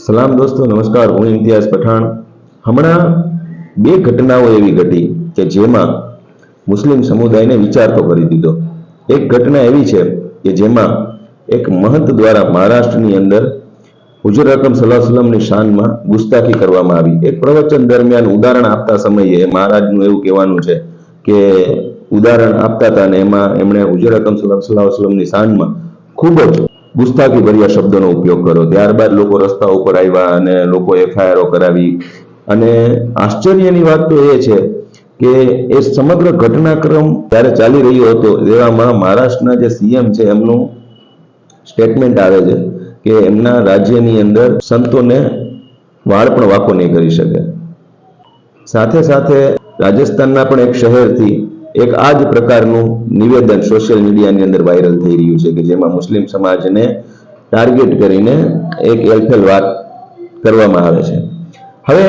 સલામ દોસ્તો, નમસ્કાર, હું ઇમ્તિયાઝ પઠાણ. હમણાં બે ઘટનાઓ એવી ઘટી કે જેમાં મુસ્લિમ સમુદાયને વિચારતો કરી દીધો. એક ઘટના એવી છે કે જેમાં એક મહંત દ્વારા મહારાષ્ટ્રની અંદર હુજુર રકમ સલાહ સલમની શાનમાં ગુસ્તાખી કરવામાં આવી. એક પ્રવચન દરમિયાન ઉદાહરણ આપતા સમયે મહારાજનું એવું કહેવાનું છે કે ઉદાહરણ આપતા હતા અને એમાં એમણે હુજુર રકમ સલાહ સલમની શાનમાં ખૂબ જ ગુસ્તાખી ભર્યા શબ્દનો ઉપયોગ કર્યો. ત્યારબાદ લોકો રસ્તા ઉપર આવ્યા અને લોકો એફઆઈઆરો કરાવી. અને આશ્ચર્યની વાત તો એ છે કે એ સમગ્ર ઘટનાક્રમ ત્યારે ચાલી રહ્યો હતો, એવામાં મહારાષ્ટ્રના જે સીએમ છે, એમનું સ્ટેટમેન્ટ આવે છે કે એમના રાજ્યની અંદર સંતોને વાળ પણ વાકો નહીં કરી શકે. સાથે સાથે રાજસ્થાનના પણ એક શહેરથી એક આ જ પ્રકારનું નિવેદન સોશિયલ મીડિયાની અંદર વાયરલ થઈ રહ્યું છે કે જેમાં મુસ્લિમ સમાજને ટાર્ગેટ કરીને એક એલફેલ વાત કરવામાં આવે છે. હવે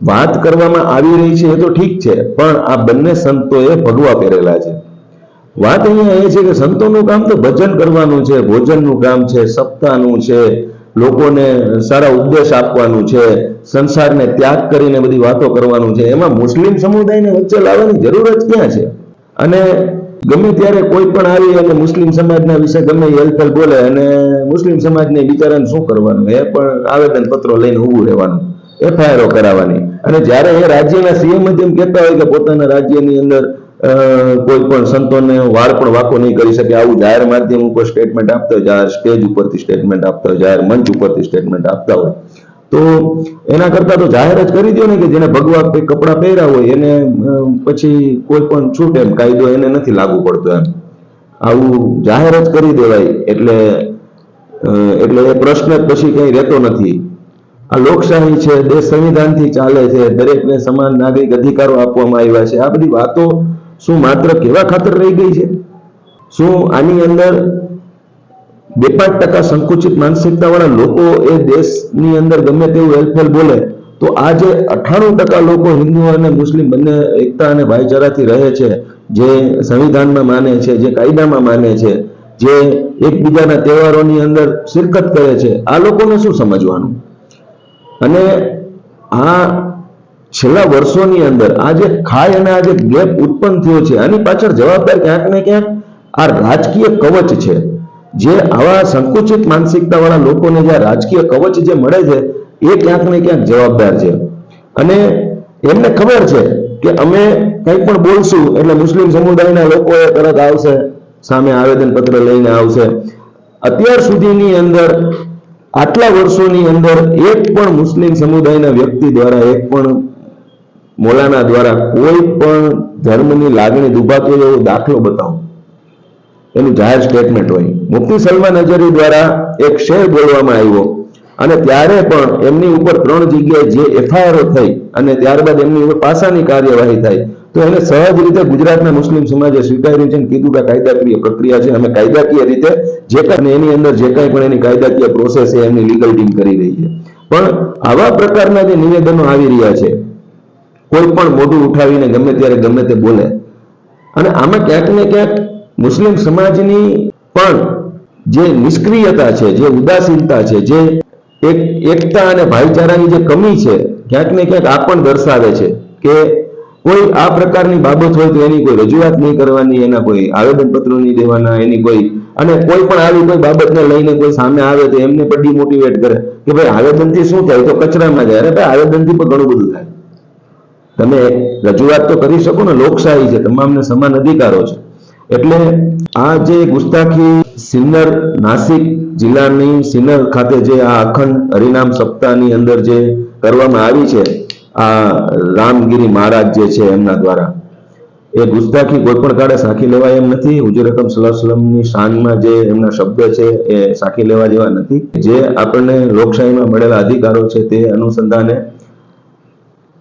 વાત કરવામાં આવી રહી છે એ તો ઠીક છે, પણ આ બંને સંતોએ ભગવા પહેરેલા છે. વાત અહીંયા એ છે કે સંતોનું કામ તો ભજન કરવાનું છે, ભોજનનું કામ છે, સપ્તાહનું છે, લોકોને સારા ઉપદેશ આપવાનું છે સંસારને ત્યાગ કરીને બધી વાતો કરવાનું છે. એમાં મુસ્લિમ સમુદાયને વચ્ચે લાવવાની જરૂર જ ક્યાં છે? અને ગમે ત્યારે કોઈ પણ આવી અને મુસ્લિમ સમાજના વિશે ગમે હેલફેલ બોલે અને મુસ્લિમ સમાજને બિચારાને શું કરવાનું? એ પણ આવેદન પત્રો લઈને ઊભું રહેવાનું, એફઆઈઆરો કરાવવાની. અને જ્યારે એ રાજ્યના સીએમ જ એમ કહેતા હોય કે પોતાના રાજ્યની અંદર કોઈ પણ સંતોને વાળ પણ વાકો નહીં કરી શકે. આવું જાહેર માધ્યમ ઉપર સ્ટેટમેન્ટ આપતા હોય, જાહેર સ્ટેજ ઉપરથી સ્ટેટમેન્ટ આપતા હોય, જાહેર મંચ ઉપરથી સ્ટેટમેન્ટ આપતા હોય. તો એના કરતા તો જાહેર જ કરી દો ને કે જેને ભગવા કપડાં પહેર્યા હોય એને પછી કોઈ પણ છૂટ એમ કાયદો એને નથી લાગુ પડતો એમ. આવું જાહેર જ કરી દેવાય એટલે એટલે એ પ્રશ્ન પછી કઈ રહેતો નથી. આ લોકશાહી છે, દેશ સંવિધાનથી ચાલે છે, દરેકને સમાન નાગરિક અધિકારો આપવામાં આવ્યા છે. આ બધી વાતો શું માત્ર કેવા ખાતર રહી ગઈ છે? શું આની અંદર બે પાંચ ટકા સંકુચિત માનસિકતા વાળા લોકો એ દેશની અંદર ગમે તેવું હેલફેલ બોલે, તો આજે જે અઠાણું ટકા લોકો હિન્દુ અને મુસ્લિમ બંને એકતા અને ભાઈચારાથી રહે છે, જે સંવિધાનમાં માને છે, જે કાયદામાં માને છે, જે એકબીજાના તહેવારોની અંદર શિરકત કરે છે. આ લોકોને શું સમજવાનું? અને આ છેલ્લા વર્ષોની અંદર આ જે ખાય અને આ જે ગેપ ઉત્પન્ન થયો છે. આની પાછળ જવાબદાર ક્યાંક ને ક્યાંક આ રાજકીય કવચ છે. જે આવા સંકુચિત માનસિકતા વાળા લોકોને જે રાજકીય કવચ જે મળે છે, એ ક્યાંક ને ક્યાંક જવાબદાર છે. અને એમને ખબર છે કે અમે કંઈ પણ બોલશું, એટલે મુસ્લિમ સમુદાયના લોકો તરત આવશે, સામે આવેદન પત્ર લઈને આવશે. અત્યાર સુધીની અંદર, આટલા વર્ષોની અંદર એક પણ મુસ્લિમ સમુદાયના વ્યક્તિ દ્વારા, એક પણ મોલાના દ્વારા કોઈ પણ ધર્મની લાગણી દુભાતો એવો દાખલો બતાવો. એનું જાહેર સ્ટેટમેન્ટ હોય. મુફ્તી સલમાન અજરી દ્વારા એક શેર બોલવામાં આવ્યો. અને ત્યારે પણ એમની ઉપર ત્રણ જગ્યાએ જે એફઆઈઆરો થઈ અને ત્યારબાદ એમની ઉપર પાસાની કાર્યવાહી થઈ તો એને સહજ રીતે ગુજરાતના મુસ્લિમ સમાજે સ્વીકાર્યું છે કીધું કે કાયદાકીય પ્રક્રિયા છે. અમે કાયદાકીય રીતે જે કાંઈ એની અંદર જે કાંઈ પણ એની કાયદાકીય પ્રોસેસ છે, એમની લીગલ ટીમ કરી રહી છે. પણ આવા પ્રકારના જે નિવેદનો આવી રહ્યા છે, કોઈ પણ મોઢું ઉઠાવીને ગમે ત્યારે ગમે તે બોલે. અને આમાં ક્યાંક ને ક્યાંક મુસ્લિમ સમાજની પણ જે નિષ્ક્રિયતા છે, જે ઉદાસીનતા છે, જે એક એકતા અને ભાઈચારાની જે કમી છે, ક્યાંક ને ક્યાંક આ પણ દર્શાવે છે કે કોઈ આ પ્રકારની બાબત હોય તો એની કોઈ રજૂઆત નહીં કરવાની, એના કોઈ આવેદનપત્રો નહીં દેવાના, એની કોઈ અને કોઈ પણ આવી કોઈ બાબતને લઈને કોઈ સામે આવે તો એમને પણ ડિમોટિવેટ કરે કે ભાઈ આવેદનથી શું થાય? તો કચરામાં જાય. અરે ભાઈ, આવેદનથી પણ ઘણું બધું થાય. તમે રજૂઆત તો કરી શકો ને, લોકશાહી છે, તમામને સમાન અધિકારો છે. એટલે આ જે ગુસ્તાખી સિન્નર નાસિક જિલ્લાની સિન્નર ખાતે જે આ અખંડ હરિનામ સપ્તાહની અંદર જે કરવામાં આવી છે, આ રામગીરી મહારાજ જે છે એમના દ્વારા, એ ગુસ્તાખી કોઈ પણ કાળે સાખી લેવાય એમ નથી. હુજુર રકમ સલાહની શાનમાં જે એમના શબ્દ છે એ સાખી લેવા જેવા નથી. જે આપણને લોકશાહીમાં મળેલા અધિકારો છે તે અનુસંધાને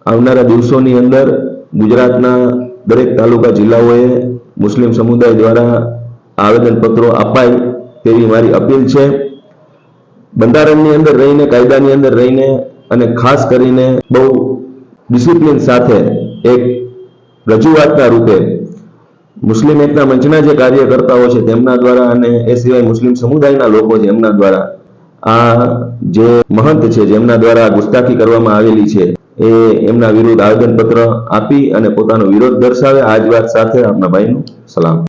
આવનારા દિવસોની અંદર ગુજરાતના દરેક તાલુકા જિલ્લાઓએ મુસ્લિમ સમુદાય દ્વારા આવેદનપત્રો અપાય તેવી મારી અપીલ છે. બંધારણની અંદર રહીને, કાયદાની અંદર રહીને અને ખાસ કરીને બહુ ડિસિપ્લિન સાથે એક રજૂઆતના રૂપે મુસ્લિમ એકતા મંચના જે કાર્યકર્તાઓ છે તેમના દ્વારા અને એ સિવાય મુસ્લિમ સમુદાયના લોકો છે એમના દ્વારા આ જે મહંત છે જેમના દ્વારા ગુસ્તાખી કરવામાં આવેલી છે એ એમના વિરુદ્ધ આવેદનપત્ર આપી અને પોતાનો વિરોધ દર્શાવે. આ જ વાત સાથે આપના ભાઈનું. સલામ.